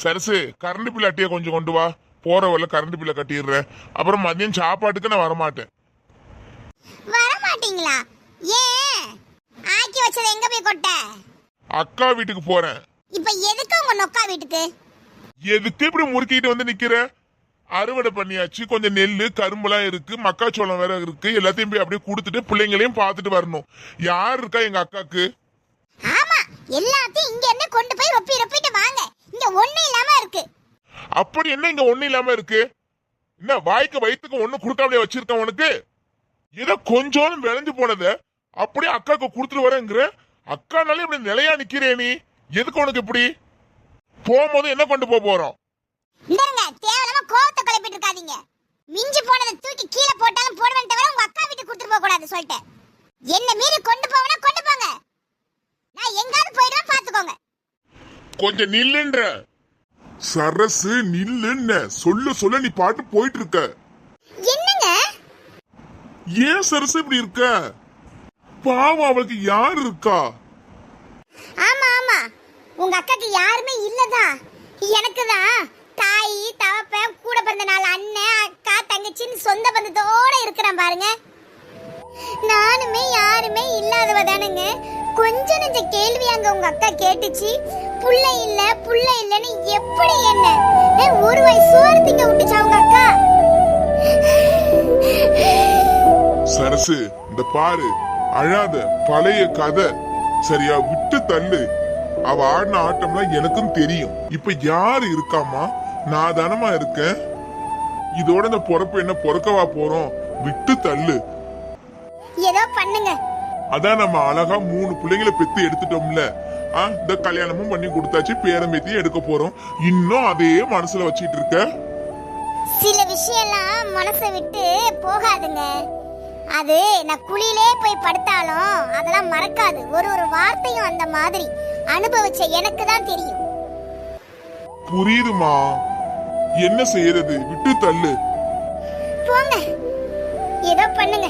Sarasu current bill அட்டையை கொஞ்சம் கொண்டு வா. போற வரல கரண்ட் பில்லை கட்டிடுறேன். அப்புறம் மதியம் சாப்பாட்டுக்கு நான் வரமாட்டேன். வர மாட்டீங்களா ஏன்? ஆக்கி வச்சதை எங்க போய் கொட்ட? அக்கா வீட்டுக்கு போறேன். இப்ப எதுக்கு உங்க நொக்கா வீட்டுக்கு? எதுக்கு இப்படி முறுக்கிட்டு வந்து நிக்கிற? அறுவடை பண்ணியாச்சு. கொஞ்சம் நெல்லு கரும்புலாம் இருக்கு மக்காச்சோளம் வேற இருக்கு. எல்லாத்தையும் போய் அப்படியே கொடுத்துட்டு பிள்ளைங்களையும் பார்த்துட்டு வரணும். யார் இருக்கா எங்க அக்காக்கு? ஆமா எல்லாத்தையும் இங்க இருந்து கொண்டு போய் ரொப்பி ரொப்பிட்டு வாங்க இங்க ஒண்ணு இல்லாம இருக்கு அப்படி என்ன இங்க ஒண்ணு இல்லாம இருக்கு? என்ன வாய்க்கு வயிற்றுக்கு ஒண்ணு கொடுக்காமலே வச்சிருக்கேன் உனக்கு? ஏதோ கொஞ்சோண்டு விளைஞ்சு போனத அப்படியே அக்காக்கு கொடுத்துட்டு வரேங்கிற? அக்கானாலே இப்படி நிலையா நிக்கிறே நீ. எதுக்கு உனக்கு இப்படி? போகும்போது என்ன கொண்டு போக போறோம்? இந்தருங்க தேவையில்லாம கோவத்தை கிளப்பிட்டு இருக்காதீங்க. மிஞ்சி போனதை தூக்கி கீழே போட்டாலும் போடுவேன் தவிர உங்க அக்கா வீட்டுக்கு கொடுத்துட்டு போக கூடாது சொல்லிட்டேன். என்ன மீறி கொண்டு போவனா கொண்டு போங்க. நான் எங்காவது போயிடுவேன் பாத்துக்கோங்க கொஞ்சம் நில்லுன்ற. சரசு நில்லுன்ன சொல்ல சொல்ல நீ பாட்டு போயிட்டு இருக்க என்னங்க? ஏன் சரசு இப்படி இருக்க? பாவம் அவளுக்கு யார் இருக்கா? ஆமா ஆமா. உங்க அக்காக்கு யாருமே இல்லதான் எனக்கு தான். தாய் தவப்பன் கூட பிறந்த நாலு அண்ணன் அக்கா தங்கச்சின்னு சொந்த பந்தத்தோட இருக்கிறேன் பாருங்க. நானுமே யாருமே இல்லாதவ தானுங்க. கொஞ்ச நெஞ்ச கேள்வி அங்க உங்க அக்கா கேட்டுச்சு. புள்ள இல்ல புள்ள இல்லன்னு எப்படி என்ன? ஒரு வயசு சோறு திங்க விட்டுச்சா உங்க அக்கா? சரசு இந்த பாரு. அழாத பழைய கதை. சரியா விட்டு தள்ளு. அவ ஆடின ஆட்டம்லாம் எனக்கும் தெரியும். இப்ப யாரு இருக்காமா நான் தானமா இருக்கேன். இதோட இந்த பொறப்பு என்ன பொறக்கவா போறோம்? விட்டு தள்ளு. ஏதோ பண்ணுங்க. அதான் நம்ம அழகா மூணு பிள்ளைங்களை பெத்து எடுத்துட்டோம்ல. இந்த கல்யாணமும் பண்ணி கொடுத்தாச்சு பேரம்பேத்தியும் எடுக்க போறோம். இன்னும் அதே மனசுல வச்சிட்டு இருக்க. சில விஷயம்லாம் மனசை விட்டு போகாதுங்க. அது நான் குழியிலே போய் படுத்தாலும் அதெல்லாம் மறக்காது. ஒரு ஒரு வார்த்தையும் அந்த மாதிரி அனுபவிச்ச எனக்கு தான் தெரியும். புரியுதுமா? என்ன செய்யறது? விட்டு தள்ளு. போங்க. ஏதோ பண்ணுங்க.